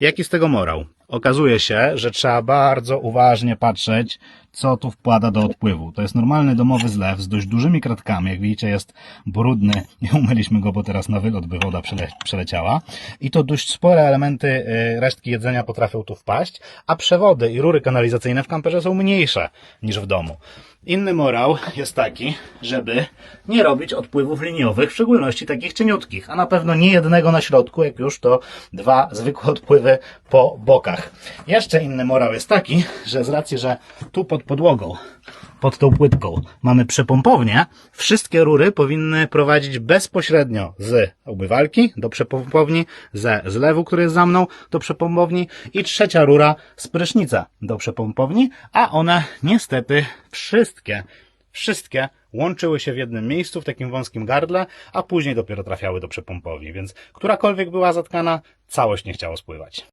Jaki z tego morał? Okazuje się, że trzeba bardzo uważnie patrzeć, co tu wkłada do odpływu. To jest normalny domowy zlew z dość dużymi kratkami. Jak widzicie, jest brudny. Nie umyliśmy go, bo teraz na wylot by woda przele przeleciała. I to dość spore elementy, y, resztki jedzenia potrafią tu wpaść, a przewody i rury kanalizacyjne w kamperze są mniejsze niż w domu. Inny morał jest taki, żeby nie robić odpływów liniowych, w szczególności takich cieniutkich, a na pewno nie jednego na środku, jak już to dwa zwykłe odpływy po bokach. Jeszcze inny morał jest taki, że z racji, że tu pod podłogą, pod tą płytką mamy przepompownię, wszystkie rury powinny prowadzić bezpośrednio z obywalki do przepompowni, ze zlewu, który jest za mną, do przepompowni i trzecia rura z prysznica do przepompowni, a one niestety wszystkie, wszystkie łączyły się w jednym miejscu, w takim wąskim gardle, a później dopiero trafiały do przepompowni, więc którakolwiek była zatkana, całość nie chciała spływać.